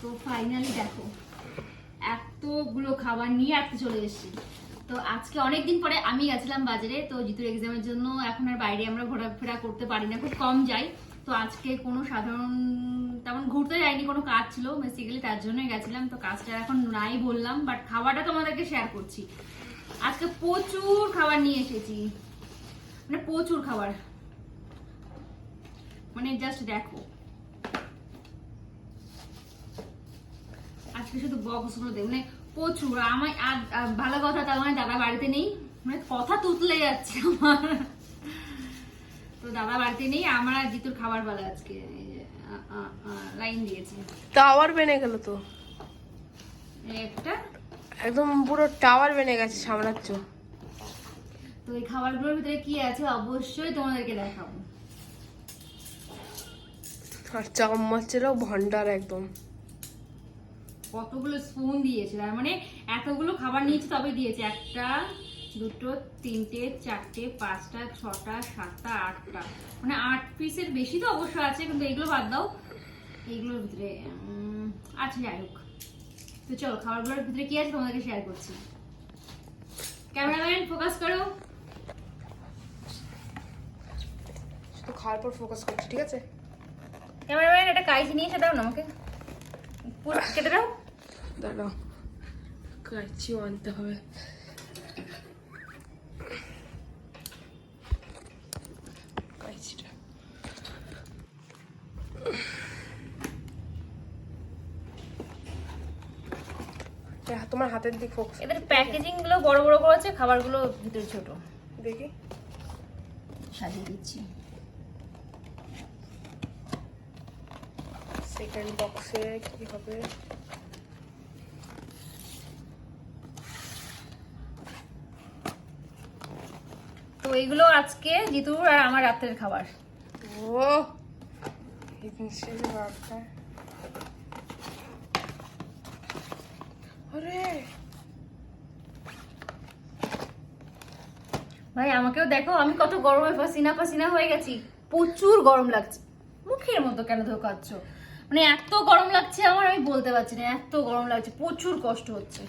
তো ফাইনালি দেখো, এতগুলো খাবার নিয়ে আজকে চলে এসেছি। তো আজকে অনেক দিন পরে আমি গেছিলাম বাজারে, তো জিতুর এক্সামের জন্য এখন আর বাইরে আমরা ঘোরাফেরা করতে পারি না, খুব কম যাই। তো আজকে কোনো সাধারণ, তেমন ঘুরতে যাইনি, কোনো কাজ ছিল বেসিক্যালি তার জন্যই গেছিলাম। তো কাজটা এখন নাই বললাম বাট খাবারটা তোমাদেরকে শেয়ার করছি। আজকে প্রচুর খাবার নিয়ে এসেছি। মানে প্রচুর খাবার। মানে জাস্ট দেখো শুধু বক্সগুলো দেখ মানে প্রচুর। আমার আর ভালো কথা তার মানে দাদা বাড়িতে নেই মানে কথা তুতলে যাচ্ছে আমার। তো দাদা বাড়িতে নেই আমার আর জিতুর খাবার পালা আজকে লাইন দিয়েছে। টাওয়ার বেনে গেল তো। একটা? একদম পুরো টাওয়ার বেনে গেছে সামলাচ্ছ। তো এই খাবারগুলোর ভিতরে কি আছে অবশ্যই তোমাদেরকে দেখাবো। আর চামচেরও ভন্ডার একদম। কতগুলো স্পুন দিয়েছে? তার মানে এতগুলো খাবার নিয়েছে তবে দিয়েছে। একটা দুটো তিনটে চারটে পাঁচটা ছটা সাতটা আটটা। মানে আট পিসের বেশি তো অবশ্য আছে কিন্তু এগুলো বাদ দাও। এইগুলোর ভিতরে উম, আচ্ছা যাই হোক। তো চলো খাবারগুলোর ভিতরে কি আছে তোমাদেরকে শেয়ার করছি। ক্যামেরাম্যান ফোকাস করো। শুধু খাওয়ার পর ফোকাস করছি ঠিক আছে? ক্যামেরাম্যান একটা কাইজি নিয়ে এসে দাও না আমাকে। কেটে দাও। দাঁড়াও। কাচিও আনতে হবে। তোমার হাতের দিক ফোকাস এদের প্যাকেজিংগুলো বড় বড় করেছে খাবারগুলো ভিতরে ছোট। দেখি। সাজিয়ে দিচ্ছি। সেকেন্ড বক্সে কি হবে? তো এইগুলো আজকে জিতুর আর আমার রাত্রের খাবার। ও ভাই আমাকেও দেখো আমি কত গরমে পাসিনা পাসিনা হয়ে গেছি। প্রচুর গরম লাগছে। মুখের মতো কেন ধোকাচ্ছ? মানে এত গরম লাগছে আমার আমি বলতে পারছি না এত গরম লাগছে প্রচুর কষ্ট হচ্ছে।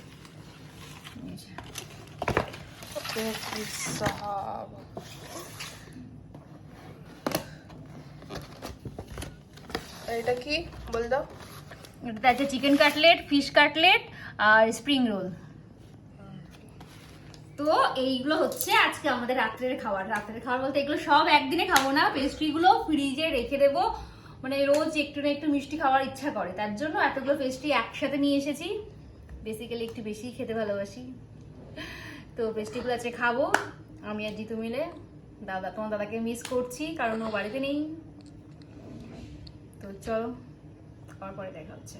এটা কি? বল দাও। এটাতে আছে চিকেন কাটলেট ফিশ কাটলেট আর স্প্রিং রোল। তো এইগুলো হচ্ছে আজকে আমাদের রাত্রের খাবার। রাত্রের খাবার বলতে এগুলো সব একদিনে খাব না পেস্ট্রিগুলো ফ্রিজে রেখে দেবো। মানে রোজ একটু না একটু মিষ্টি খাওয়ার ইচ্ছা করে। তার জন্য এতগুলো পেস্ট্রি একসাথে নিয়ে এসেছি। বেসিক্যালি একটু বেশি খেতে ভালোবাসি। তো পেস্ট্রিগুলো আজকে খাব, আমি আর জিতু মিলে। দাদা, তোমার দাদাকে মিস করছি, কারণ ও বাড়িতে নেই। তো চলো খাওয়ার পরে দেখা হচ্ছে।